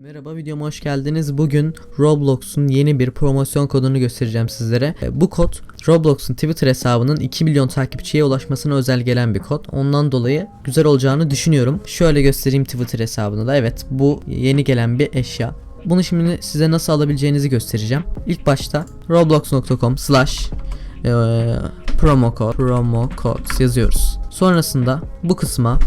Merhaba videoma hoş geldiniz. Bugün Roblox'un yeni bir promosyon kodunu göstereceğim sizlere. E, Bu kod Roblox'un Twitter hesabının 2 milyon takipçiye ulaşmasına özel gelen bir kod. Ondan dolayı güzel olacağını düşünüyorum. Şöyle göstereyim Twitter hesabını da. Evet bu yeni gelen bir eşya. Bunu şimdi size nasıl alabileceğinizi göstereceğim. İlk başta roblox.com slash e, promo code promo codes yazıyoruz. Sonrasında bu kısma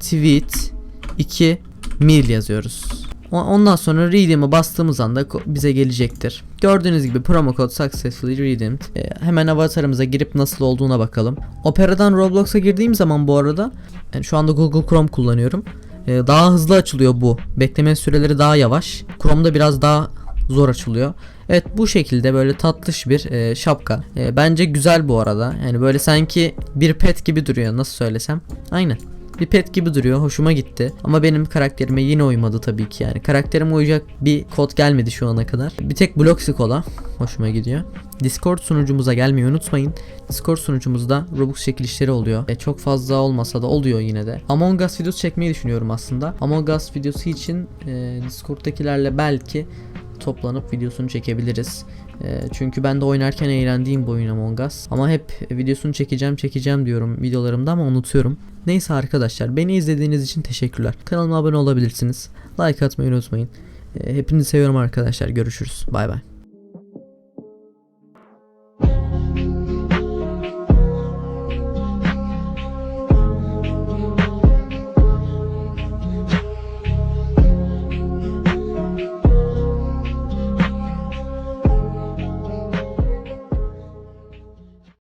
tweet 2 mil yazıyoruz. Ondan sonra redeem'e bastığımız anda bize gelecektir. Gördüğünüz gibi promo code successfully redeemed. Ee, hemen avatarımıza girip nasıl olduğuna bakalım. Opera'dan Roblox'a girdiğim zaman bu arada yani şu anda Google Chrome kullanıyorum. Ee, daha hızlı açılıyor bu. Bekleme süreleri daha yavaş. Chrome'da biraz daha zor açılıyor. Evet bu şekilde böyle tatlış bir e, şapka. E, bence güzel bu arada. Yani böyle sanki bir pet gibi duruyor nasıl söylesem. Aynen. Bir pet gibi duruyor. Hoşuma gitti. Ama benim karakterime yine uymadı tabii ki yani. Karakterime uyacak bir kod gelmedi şu ana kadar. Bir tek Bloxy Cola hoşuma gidiyor. Discord sunucumuza gelmeyi unutmayın. Discord sunucumuzda Robux çekilişleri oluyor. E, çok fazla olmasa da oluyor yine de. Among Us videosu çekmeyi düşünüyorum aslında. Among Us videosu için e, Discord'dakilerle belki toplanıp videosunu çekebiliriz. E, çünkü ben de oynarken eğlendiğim bu oyun Among Us. Ama hep videosunu çekeceğim çekeceğim diyorum videolarımda ama unutuyorum. Neyse arkadaşlar beni izlediğiniz için teşekkürler. Kanalıma abone olabilirsiniz. Like atmayı unutmayın. E, hepinizi seviyorum arkadaşlar. Görüşürüz. Bay bay.